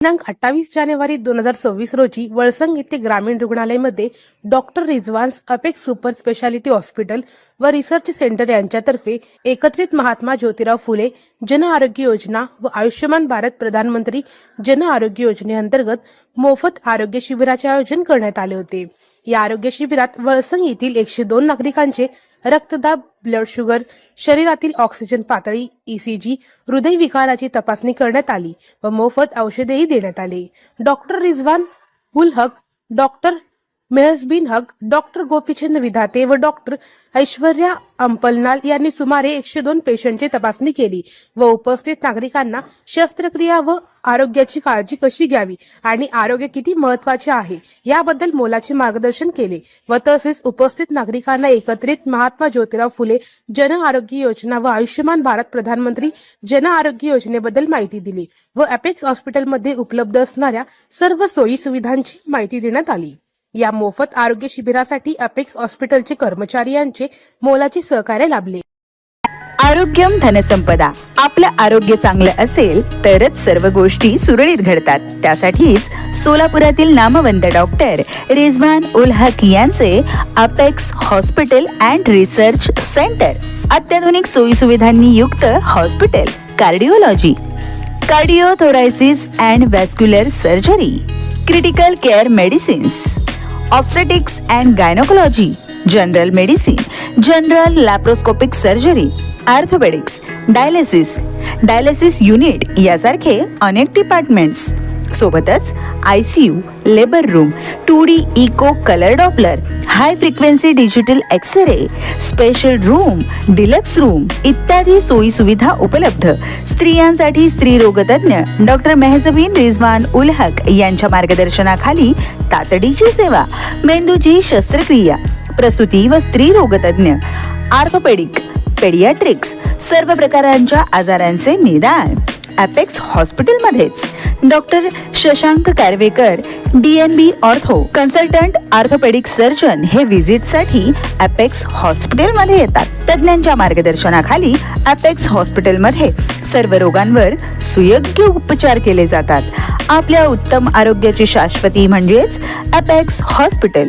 दिनांक अठ्ठावीस जानेवारी दोन हजार सव्वीस रोजी वळसंग येथे ग्रामीण रुग्णालयामध्ये doctor Rizwan's Apex super speciality hospital व रिसर्च सेंटर यांच्यातर्फे एकत्रित महात्मा ज्योतिराव फुले जन आरोग्य योजना व आयुष्यमान भारत प्रधानमंत्री जन आरोग्य योजनेअंतर्गत मोफत आरोग्य शिबिराचे आयोजन करण्यात आले होते. या आरोग्य शिबिरात वळसंग येथील एकशे दोन नागरिकांचे रक्तदाब ब्लड शुगर शरीरातील ऑक्सिजन पातळी ईसीजी हृदयविकाराची तपासणी करण्यात आली व मोफत औषधेही देण्यात आले. डॉक्टर रिझवान उल हक मेहस बिन हक डॉक्टर गोपीचंद विधाते व डॉक्टर ऐश्वर्या अंपलनाल यांनी सुमारे एकशे दोन पेशंटची तपासणी केली व उपस्थित नागरिकांना शस्त्रक्रिया व आरोग्याची काळजी कशी घ्यावी आणि आरोग्य किती महत्त्वाचे आहे याबद्दल मोलाचे मार्गदर्शन केले व तसेच उपस्थित नागरिकांना एकत्रित महात्मा ज्योतिराव फुले जन आरोग्य योजना व आयुष्यमान भारत प्रधानमंत्री जन आरोग्य योजनेबद्दल माहिती दिली व अपेक्स हॉस्पिटलमध्ये उपलब्ध असणाऱ्या सर्व सोयी सुविधांची माहिती देण्यात आली. या मोफत आरोग्य शिबिरासाठी अपेक्स हॉस्पिटलचे कर्मचारी यांचे मोलाचे सहकार्य लाभले. आरोग्यम धनसंपदा. आपलं आरोग्य चांगलं असेल तरच सर्व गोष्टी सुरळीत घडतात. त्यासाठीच सोलापुरातील नामवंत डॉक्टर रिझवान उल हक यांचे Apex hospital and research centre अत्याधुनिक सोयीसुविधांनी युक्त hospital cardiology cardiothoracic and vascular surgery critical care medicines. Obstetrics and gynaecology general medicine general laparoscopic surgery orthopaedics dialysis dialysis unit यासारखे अनेक डिपार्टमेंट्स सोबतच I C U labour room two D echo colour Doppler high frequency digital X-ray special room deluxe room इत्यादी सोयी सुविधा उपलब्ध. स्त्रियांसाठी स्त्री रोगतज्ञ doctor Mehjabeen Rizwan ul Haq यांच्या मार्गदर्शनाखाली तातडीची सेवा मेंदूची शस्त्रक्रिया प्रसूती व स्त्री रोगतज्ञ आर्थोपेडिक पेडियाट्रिक्स सर्व प्रकारांच्या आजारांचे निदान. अपेक्स हॉस्पिटलमध्येच doctor Shashank Karvekar D N B ortho consultant orthopaedic surgeon हे व्हिजिटसाठी अपेक्स हॉस्पिटलमध्ये येतात. तज्ज्ञांच्या मार्गदर्शनाखाली अपेक्स हॉस्पिटलमध्ये सर्व रोगांवर सुयोग्य उपचार केले जातात. आपल्या उत्तम आरोग्याची शाश्वती म्हणजेच अपेक्स हॉस्पिटल